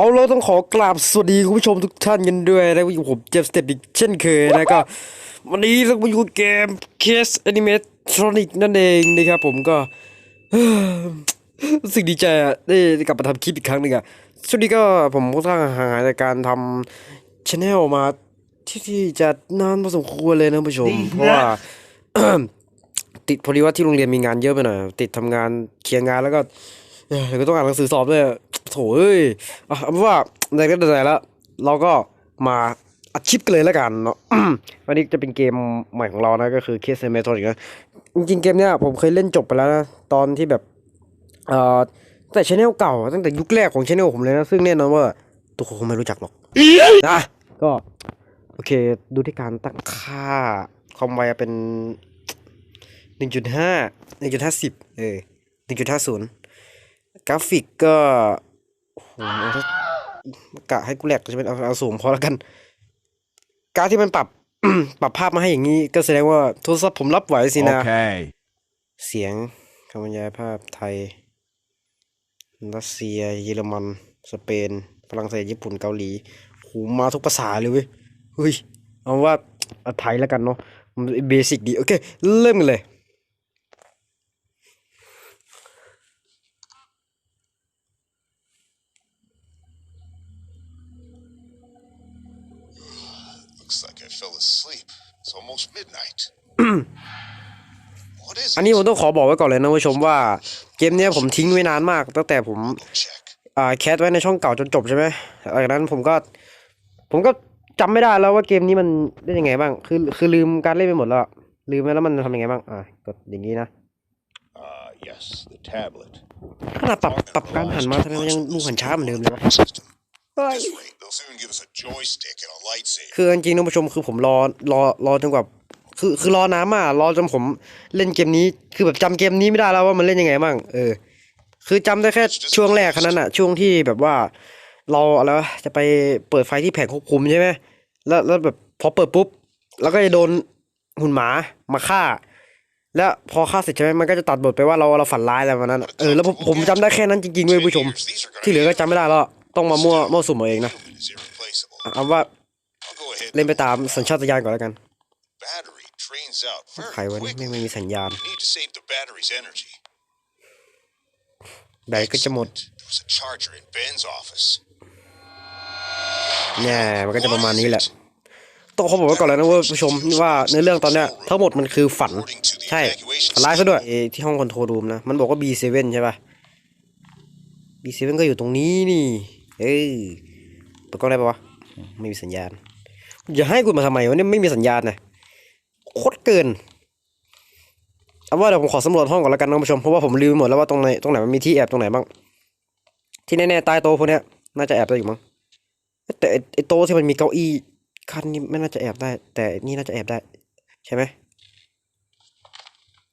เอาเราต้องขอกราบสวัสดีคุณผู้ชมทุกท่านกันด้วยนะอยู่ผมเจฟสเต็ปอีกเช่นเคยนะก็วันนี้เรามาอยู่เกม Case Animatronic นั่นเองนะครับผมก็รู้สึกดีใจอะได้กลับมาทำคลิปอีกครั้งหนึ่งอะช่วงนี้ก็ผมก็สร้างห่างหายจากการทำช anel มาที่ที่จะนานพอสมควรเลยนะคุณผู้ชม เพราะว่าติดพอดีว่าที่โรงเรียนมีงานเยอะไปหน่อยติดทำงานเคลียร์งานแล้วก็เอ้ยเดี๋ยวก็ต้องอ่านหนังสือสอบด้วย โถเอ้ยอะเอาเป็นว่าในก็ไหนแล้ว เราก็มาอัดคลิปกันเลยแล้วกันเนาะวันนี้จะเป็นเกมใหม่ของเรานะก็คือ Case m e t h o d นะจริงๆเกมเนี้ยผมเคยเล่นจบไปแล้วนะ ตอนที่แบบเอ่อตั้งแต่ชแนลเก่า ตั้งแต่ยุคแรกของชแนลผมเลยนะ ซึ่งแน่นอนว่าทุกคงไม่รู้จักหรอกนะก็โอเค ดูที่การตั้งค่าความไวเป็นหนึ่งจุดห้าหนึ่งจุดห้าสิบเออหนึ่งจุดห้าศูนย์กราฟิกก็ โอ้โหเอาถ้ากะให้กูแหลกจะเป็นเอาเอาสูงพอแล้วกัน การที่มันปรับ ปรับภาพมาให้อย่างนี้ ก็แสดงว่าโทรศัพท์ผมรับไหวสินะ Okay. เสียงคำบรรยายภาพไทย รัสเซีย เยอรมัน สเปน ฝรั่งเศส ญี่ปุ่น เกาหลีโหมาทุกภาษาเลยเว้ย เฮ้ย เอาว่าเอาไทยแล้วกันเนาะมันเบสิกดี โอเค เริ่มกันเลย Looks like I fell asleep. It's almost midnight. what is อัน it? นี้ผมต้องขอบอกไว้ก่อนเลยนะผู้ชมว่าเกมเนี้ยผมทิ้งไว้นานมาก ตั้งแต่ผม Check. อ่าแคสไว้ในช่องเก่าจนจบใช่ไหมหลังจากนั้นผมก็ ผมก็จำไม่ได้แล้วว่าเกมนี้มันได้ยังไงบ้าง คือคือลืมการเล่นไปหมดแล้วอะลืมไปแล้วมันทำยังไงบ้าง อ่ากดอย่างนี้นะ Ah, yes, the tablet. ขนาดปรับปรับการหันมาทำไมมันยังดูหันช้าเหมือนเดิมเลยวะ System. เฮ้ย This rate, they'll soon give us a joystick and a lightsaber. คือจริงๆนะผู้ชมคือผมรอรอรอจนกว่าคือคือรอน้ำอะรอจนผมเล่นเกมนี้ คือแบบจำเกมนี้ไม่ได้แล้วว่ามันเล่นยังไงบ้างเออ คือจำได้แค่ช่วงแรกแค่นั้นอะ ช่วงที่แบบว่า เราอะไรวะจะไปเปิดไฟที่แผงควบคุมใช่ไหมแล้วแล้วแบบพอเปิดปุ๊บ แล้วก็จะโดนหุ่นหมามาฆ่า แล้วพอฆ่าเสร็จใช่ไหมมันก็จะตัดบทไปว่าเราเราฝันร้ายอะไรประมาณนั้นอะเออแล้วผมผมจำได้แค่นั้นจริงๆเว้ยผู้ชม These are ที่เหลือก็จำไม่ได้แล้ว ต้องมามั่วมั่วสุ่มเอาเองนะ It is irreplaceable. เอาว่า I'll go ahead. เล่นไปตามสัญชาตญาณก่อนแล้วกัน Battery drains out ใคร very วะนี่ quickly. ไม่ไม่มีสัญญาณ You need to save the battery's energy. แบตก็จะหมด There was a charger in Ben's office. แน่มันก็จะประมาณนี้แหละต้องขอบอกไว้ก่อนเลยนะเว่าผู้ชมว่าในอเรื่องตอนเนี้ยทั้งหมดมันคือฝัน According to the ใช่ evacuation ฝันร้ายซะด้วยเอที่ห้องคอนโทรลรูมนะ มันบอกว่า B7 ใช่ป่ะ B7 ก็อยู่ตรงนี้นี่ เอ้ยเปิดกล้องได้ปะวะไม่มีสัญญาณอย่าให้กูมาทำไมวะเนี่ยไม่มีสัญญาณนะโคตรเกินเอาว่าเดี๋ยวผมขอสำรวจห้องก่อนแล้วกันนะคุณผู้ชมเพราะว่าผมลืมหมดแล้วว่าตรงไหนตรงไหนมันมีที่แอบตรงไหนบ้างที่แน่ๆใต้โต๊ะพวกเนี้ยน่าจะแอบได้อยู่มั้งแต่ไอ้โต๊ะที่มันมีเก้าอี้ขั้นนี้ไม่น่าจะแอบได้ แต่นี่น่าจะแอบได้ ใช่ไหม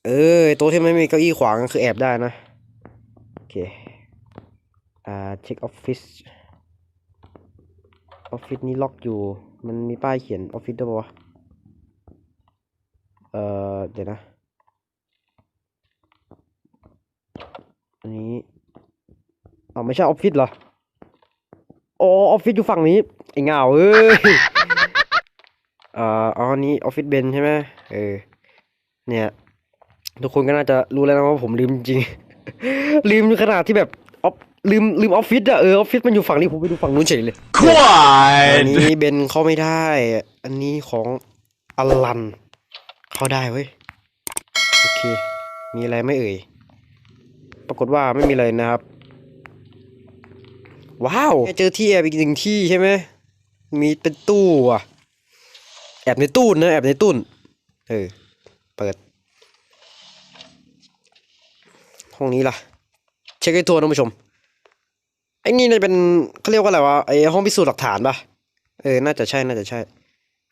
เออโต๊ะที่ไม่มีเก้าอี้ขวางคือแอบได้นะโอเค อ่าเช็คออฟฟิศออฟฟิศนี้ล็อกอยู่ มันมีป้ายเขียนออฟฟิศด้วยปะวะเออเดี๋ยวนะ อันนี้อ๋อไม่ใช่ออฟฟิศเหรออ๋อออฟฟิศอยู่ฝั่งนี้ ไอ้เงาเอ้ยเอ่ออ๋อนี่ออฟฟิศเบนใช่ไหมเออ เนี่ย ทุกคนก็น่าจะรู้แล้วนะว่าผมลืมจริง ลืมขนาดที่แบบ ลืมลืมออฟฟิศอะเออออฟฟิศมันอยู่ฝั่งนี้ผมไปดูฝั่งนู้นเฉยเลยอัน Quiet. นี้เบนเข้าไม่ได้ อันนี้ของอลัน เข้าได้เว้ยโอเค มีอะไรไหม่เอ่ยปรากฏว่าไม่มีอะไรนะครับ ว้าวเจอที่แอบอีกหนึ่งที่ใช่ไหมมีเป็นตู้อะแอบในตู้นะแอบในตู้นเออเปิด ห้องนี้ล่ะ เช็คให้ทัวร์นะผู้ชม ไอ้นี่น่าจะเป็นเขาเรียกว่าอะไรวะไอ้ห้องพิสูจน์หลักฐานปะเออ น่าจะใช่น่าจะใช่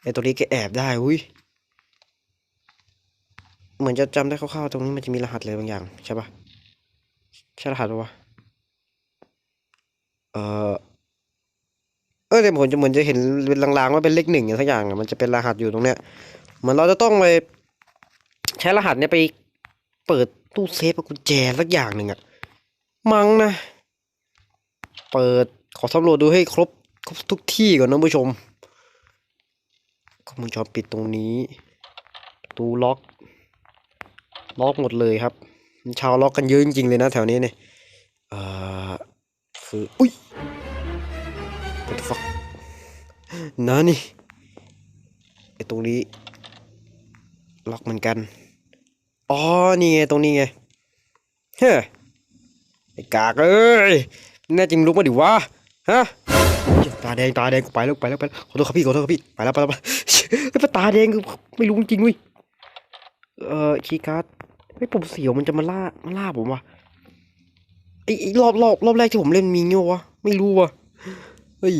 ไอ้ตัวนี้แกแอบได้อุ้ยเหมือนจะจำได้คร่าวๆตรงนี้มันจะมีรหัสอะไรบางอย่างใช่ปะใช่รหัสปะวะเออเออแต่ผมจะเหมือนจะเห็นเป็นลางๆว่าเป็นเลขหนึ่งอย่างสักอย่างอะมันจะเป็นรหัสอยู่ตรงเนี้ยเหมือนเราจะต้องไปใช้รหัสเนี้ยไปเปิดตู้เซฟกับกุญแจสักอย่างหนึ่งอะมั้งนะ เปิดขอสำรวจดูให้ครบครบทุกที่ก่อนนะผู้ชมกล้องวงจรปิดตรงนี้ตูล็อก ล็อกหมดเลยครับ ชาวล็อกกันเยอะจริงๆเลยนะแถวนี้เนี่ยเอ่อคืออุ้ย what the fuck นะนี่ไอตรงนี้ ล็อกเหมือนกัน อ๋อ นี่ไง ตรงนี้ไง เฮ้ยไอกากเอ้ย แน่จริงลุกมาดิวะฮะตาแดงตาแดงไปแล้วไปแล้วไปแล้วขอโทษครับพี่ขอโทษครับพี่ไปแล้วไปแล้วไปแล้วตาแดงคือไม่รู้จริงเว้ยเอ่อคีย์การ์ดเฮ้ยผมเสียวมันจะมาล่ามาล่าผมวะไอ้รอบรอบรอบแรกที่ผมเล่นมีเงี้ยวะไม่รู้วะเฮ้ย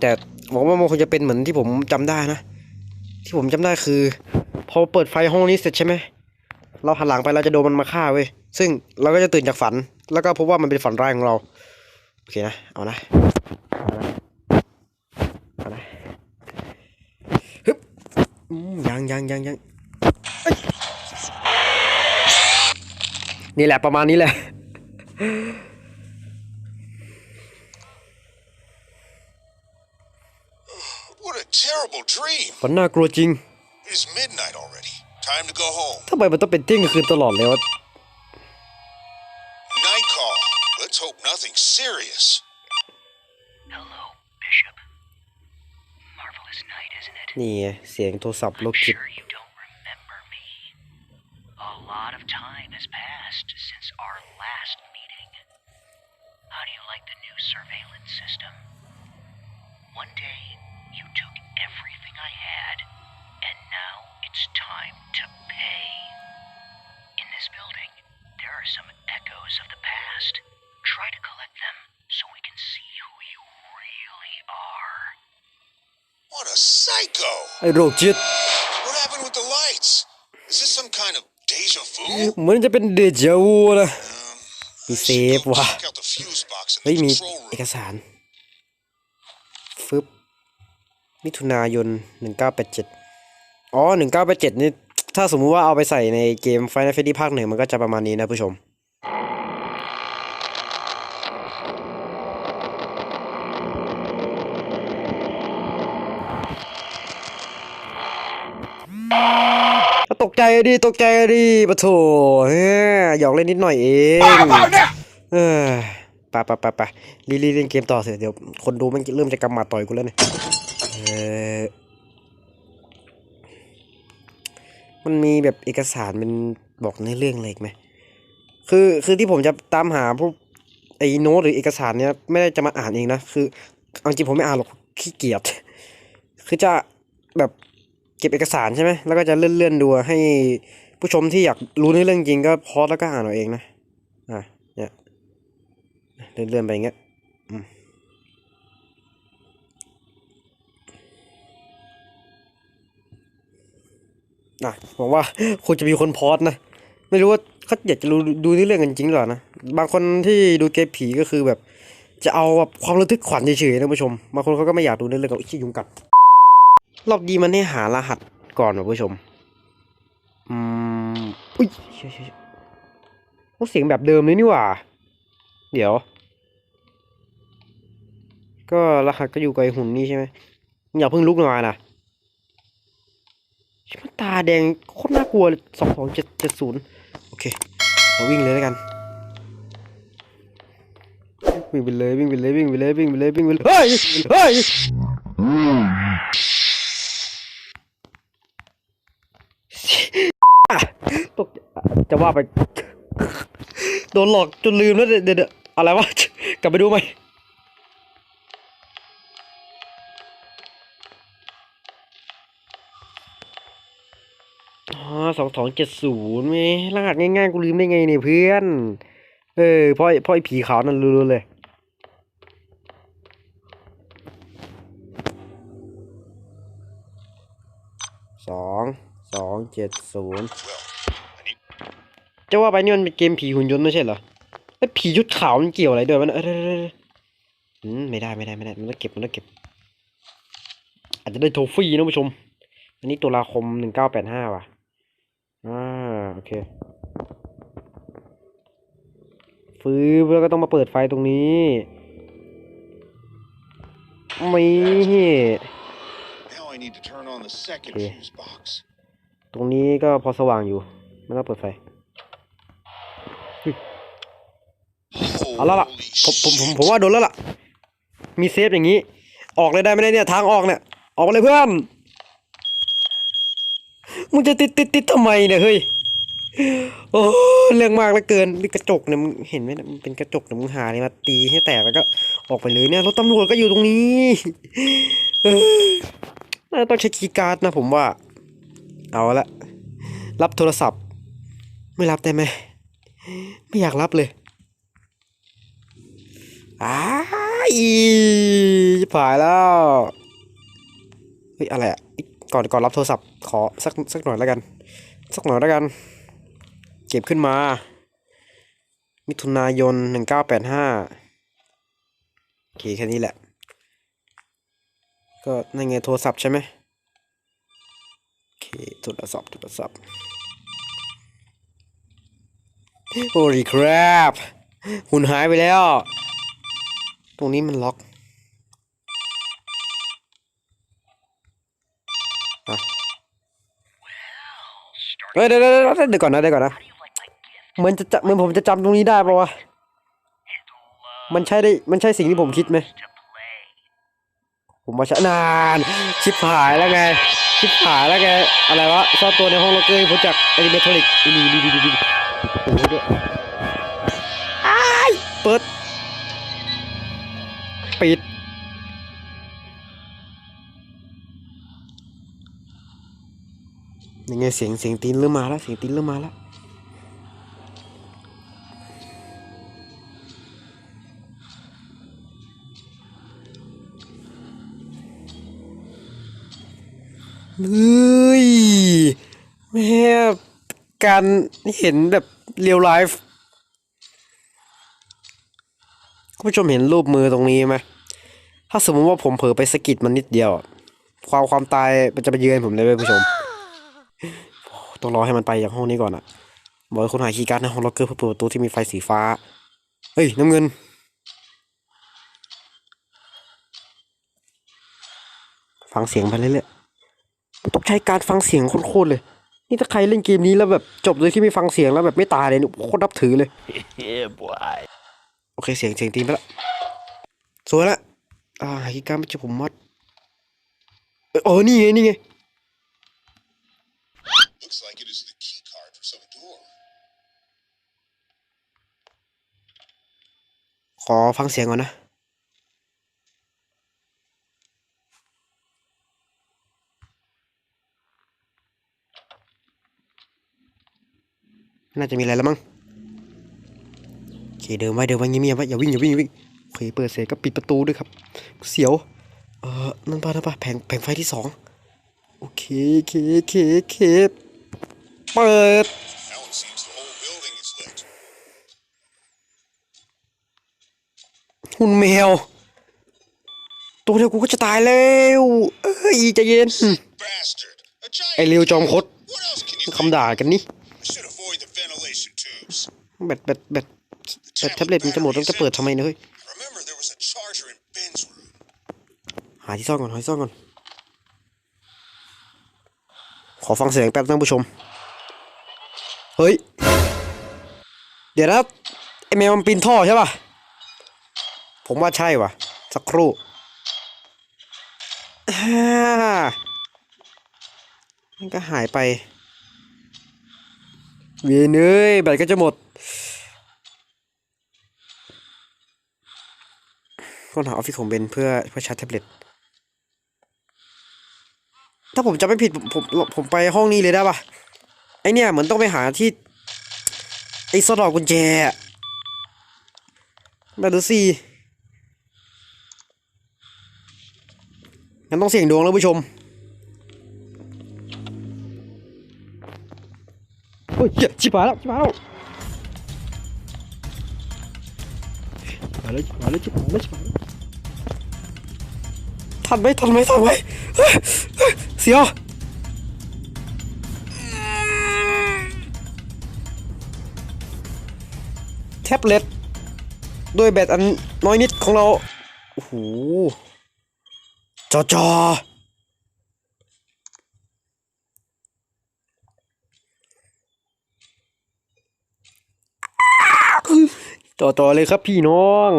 แต่หวังว่ามันคงจะเป็นเหมือนที่ผมจำได้นะที่ผมจำได้คือ พอเปิดไฟห้องนี้เสร็จใช่ไหมเราหันหลังไปเราจะโดนมันมาฆ่าเว้ยซึ่งเราก็จะตื่นจากฝัน แล้วก็พบว่ามันเป็นฝันร้ายของเรา โอเคนะ เอานะเอานะเอานะฮึบอืมยังยังยังยังเอ้ยนี่แหละประมาณนี้แหละ What a terrible dream. ฝันน่ากลัวจริง It's midnight already. Time to go home. ทำไมมันต้องเป็นเที่ยงคืนตลอดเลยวะ Night call. Let's hope nothing serious. Hello, Bishop. Marvelous night, isn't it? นี่ไงเสียงโทรศัพท์โล I'm กิต sure you don't remember me. A lot of time psycho. ไอโรคจิต What happened with the lights? Is this some kind of deja vu? เหมือนจะเป็นเดจาวูนะ Um, He I should saved go wa. check out the fuse box in เฮ้ย the มี control เอ room. กสารฟึบมิถุนายน 1987 อ๋อ 1987 นี่ ถ้าสมมุติว่าเอาไปใส่ในเกม Final Fantasy ภาคหนึ่งมันก็จะประมาณนี้นะผู้ชม ตกใจดิตกใจดิปะโถเฮ้ยหยอกเล่นนิดหน่อยเองเออไปไปไปไปรีรีเล่นเกมต่อเถอะเดี๋ยวคนดูมันเริ่มจะกำหมัดต่อยกูแล้วเนี่ยเออมันมีแบบเอกสารเป็นบอกในอเรื่องอะไรอีกไหมคือคือที่ผมจะตามหาพวกไอ้โน้ตหรือเอกสารเนี้ยไม่ได้จะมาอ่านเองนะคือเอาจริงผมไม่อ่านหรอกขี้เกียจคือจะแบบ เก็บเอกสารใช่ไหมแล้วก็จะเลื่อนๆดูให้ผู้ชมที่อยากรู้ในเรื่องจริงก็พอสแล้วก็อ่านเอาเองนะอะเนี่ยเลื่อนๆไปอย่างเงี้ยอืมอะผมว่าคงจะมีคนโพสนะ ไม่รู้ว่าเขาอยากจะรู้ดูเรื่องกันจริงหรือเปล่านะ บางคนที่ดูเกมผีก็คือแบบ จะเอาแบบความระทึกขวัญเฉยๆนะผู้ชม บางคนเขาก็ไม่อยากดูในเรื่องกับขี้ยุงกัด รอบดีมันให้หารหัสก่อนนะผู้ชม อืม อุ้ยเชี่ยเชี่ยเสียงแบบเดิมเลยนี่หว่า เดี๋ยว ก็รหัสก็อยู่กับไอหุ่นนี่ใช่ไหมอย่าเพิ่งลุกมานะชิบตาแดงโคตรน่ากลัวสองสองเจ็ดเจ็ดศูนย์โอเคเราวิ่งเลยแล้วกันวิ่งไปเลยวิ่งไปเลยวิ่งไปเลยวิ่งไปเลยวิ่งไปเลยเฮ้ยเฮ้ย ตก จะว่าไป โดนหลอกจนลืมแล้วเดี๋ยวเดี๋ยวอะไรวะ กลับไปดูไหมสองสองเจ็ดศูนย์ไหมรหัสง่ายๆ กูลืมได้ไงเนี่ยเพื่อน เออเพราะไอ้เพราะไอ้ผีขาวนั่นรู้เลย สองสองเจ็ดศูนย์ จะว่าไปนี่มันเป็นเกมผีหุ่นยนต์ไม่ใช่เหรอแล้วผีชุดขาวมันเกี่ยวอะไรด้วยวะเนี่ยเออเออเออเอออืมไม่ได้ไม่ได้ไม่ได้มันต้องเก็บมันต้องเก็บ อาจจะได้โทฟี่นะผู้ชม อันนี้ตุลาคมหนึ่งเก้าแปดห้าว่ะอ่าโอเคฟื้นแล้วก็ต้องมาเปิดไฟตรงนี้มี Now I need to turn on the second Okay. fuse box. ตรงนี้ก็พอสว่างอยู่ไม่ต้องเปิดไฟ เอาล้วล่ะผมผมผมผมว่าโดนแล้วล่ะ มีเซฟอย่างนี้ ออกเลยได้ไหมเนี่ยทางออกเนี่ย ออกเลยเพื่อนมึงจะติดติดติดทำไมเนี่ยเฮ้ยโอ้เรื่องมากเหลือเกินกระจกเนี่ยมึงเห็นไหมมันเป็นกระจกเนี่ยมึงหาเนี่ยมาตีให้แตกแล้วก็ออกไปเลยเนี่ยรถตำรวจก็อยู่ตรงนี้เอน่าต้องใช้คีย์การ์ดนะผมว่า เอาละรับโทรศัพท์ ไม่รับได้ไหมไม่อยากรับเลย อ้ายจะผ่ายแล้ว เฮ้ย อะไรอะ ก่อนก่อนรับโทรศัพท์ขอสักสักหน่อยแล้วกัน สักหน่อยแล้วกัน เก็บขึ้นมา มิถุนายนหนึ่งเก้าแปดห้าโอเคแค่นี้แหละ ก็นั่นไงโทรศัพท์ใช่ไหมโอเคโทรศัพท์โทรศัพท์ โอ้ยครับหุ่นหายไปแล้ว รงนี้มันล็อกเฮ้ยเดี๋ยวเดี๋ยวเดี๋ยวก่อนนะเดี๋ยวก่อนนะเหมือนจะเหมือนผมจะจำตรงนี้ได้ปะวะมันใช่ได้มันใช่สิ่งที่ผมคิดไหมผมว่าใช่นานชิบหายแล้วไงชิบหายแล้วไงอะไรวะซ่อนตัวในห้องล็อกเกอร์ผมจากอนิเมทริกดีดีดีดีดีโอ้โหด้วยอ้ายเปิด ปิด ยังไงเสียงเสียงตีนเริ่มมาแล้วเสียงตีนเริ่มมาแล้วเฮ้ยแม่การเห็นแบบเรียลไลฟ์คุณผู้ชมเห็นรูปมือตรงนี้ไหม ถ้าสมมติว่าผมเผลอไปสะกิดมันนิดเดียวอะความความตายมันจะมาเยือนผมเลยเว้ยผู้ชมต้องรอให้มันไปจากห้องนี้ก่อนอะบอกให้คนหาคีย์การ์ดในห้องล็อกเกอร์เพื่อเปิดประตูที่มีไฟสีฟ้า เฮ้ยน้ำเงิน ฟังเสียงไปเรื่อยๆต้องใช้การฟังเสียงโคตรๆเลย นี่ถ้าใครเล่นเกมนี้แล้วแบบจบโดยที่ไม่ฟังเสียงแล้วแบบไม่ตายเลยนี่โคตรนับถือเลย Yeah, boy. โอเคเสียงเสียงตีนไปละสวยละ อ่าหากิการไม่เจอผมมัดเอ้ยโอ้นี่ไงนี่ไง Looks like it is the key card for some door. ขอฟังเสียงก่อนนะ น่าจะมีอะไรแล้วมั้งโอเคเดินไว้เดินไว้เงียบๆไว้อย่าวิ่งอย่าวิ่งอย่าวิ่งโอ เคเปิดเสร็จก็ปิดประตูด้วยครับ เสียว เออนั่นป่ะนั่นป่ะแผงแผงไฟที่สองโอเคโอเคโอเคโอเคเปิดหุ่นแมว ตัวเดียวกูก็จะตายแล้วเอ้ยใจเย็น ไอเร็วจอมคดคำด่ากันนี่แบตแบตแบตแบตแท็บเล็ตมันจะหมดต้องจะเปิดทำไมเนี่ยเฮ้ยาที่ซ่อนก่อนหาที่ซ่อนก่อน ขอฟังเสียงแป๊บท่านผู้ชม เฮ้ย เดี๋ยวนะไอแมวมันปีนท่อใช่ป่ะ ผมว่าใช่ว่ะ สักครู่อ่ามันก็หายไป เวียนเอ้ยแบตก็จะหมดค้นหาออฟฟิศของเบนเพื่อเพื่อชาร์จแท็บเล็ต ถ้าผมจำไม่ผิดผมผมผมไปห้องนี้เลยได้ปะไอเนี่ยเหมือนต้องไปหาที่ ไอสลอดกุญแจอะมาดูสิงั้นต้องเสี่ยงดวงแล้วผู้ชมโอ้ยเหี้ยชิบหายแล้วชิบหายแล้วชิบหายแล้วชิบหายแล้วชิบหายแล้วชิบหายแล้วทันไหมทันไหมทันไหม เฮ้ยเฮ้ยเสียวแท็บเล็ตด้วยแบตอันน้อยนิดของเรา โอ้โห จอจอจอจอเลยครับพี่น้อง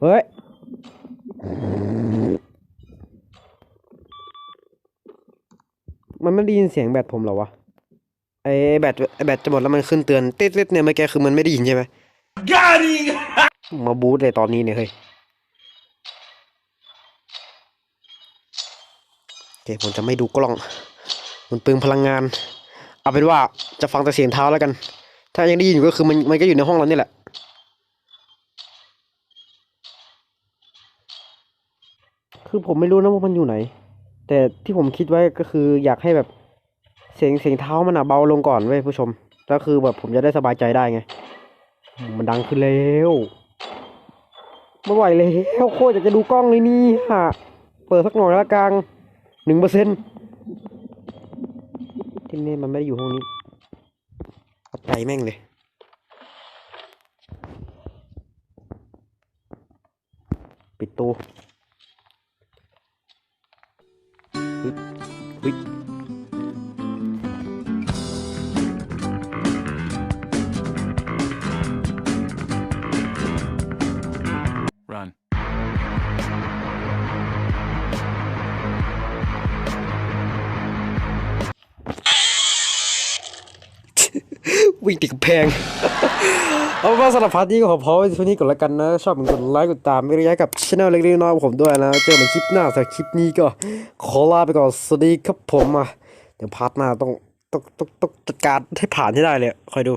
เฮ้ย มันไม่ได้ยินเสียงแบตผมเหรอวะไอ้แบตไอ้แบตจะหมดแล้วมันขึ้นเตือนติดๆเนี่ยเมื่อกี้คือมันไม่ได้ยินใช่ไหมมาบูทเลยตอนนี้เนี่ยเฮ้ยโอเคผมจะไม่ดูกล้อง มันเปลืองพลังงาน เอาเป็นว่าจะฟังแต่เสียงเท้าแล้วกัน ถ้ายังได้ยินอยู่ก็คือมันมันก็อยู่ในห้องเรานี่แหละคือผมไม่รู้นะว่ามันอยู่ไหน แต่ที่ผมคิดไว้ก็คืออยากให้แบบเสียงเสียงเท้ามันอะเบาลงก่อนเว้ยผู้ชมแล้วคือแบบผมจะได้สบายใจได้ไง มันดังขึ้นแล้วไม่ไหวแล้วโคตรอยากจะดูกล้องเลยนี่ฮะเปิดสักหน่อยละกลางหนึ่งเปอร์เซ็นต์ที่นี่มันไม่ได้อยู่ห้องนี้เอาใจแม่งเลยปิดตู้เฮ้ยเฮ้ย Run. วิ่งติดกำแพง เอาเป็นว่าสำหรับพาร์ทนี้ก็ขอพอไว้ที่นี้ก่อนละกันนะ ชอบเหมือนกดไลค์กดตามไม่ระยะกับช่องเล็กๆน้อยๆของผมด้วยนะ เจอกันคลิปหน้าสำหรับคลิปนี้ก็ขอลาไปก่อน สวัสดีครับผมอะเดี๋ยวพาร์ทหน้าต้องต้องต้องต้องจัดการให้ผ่านให้ได้เลยคอยดู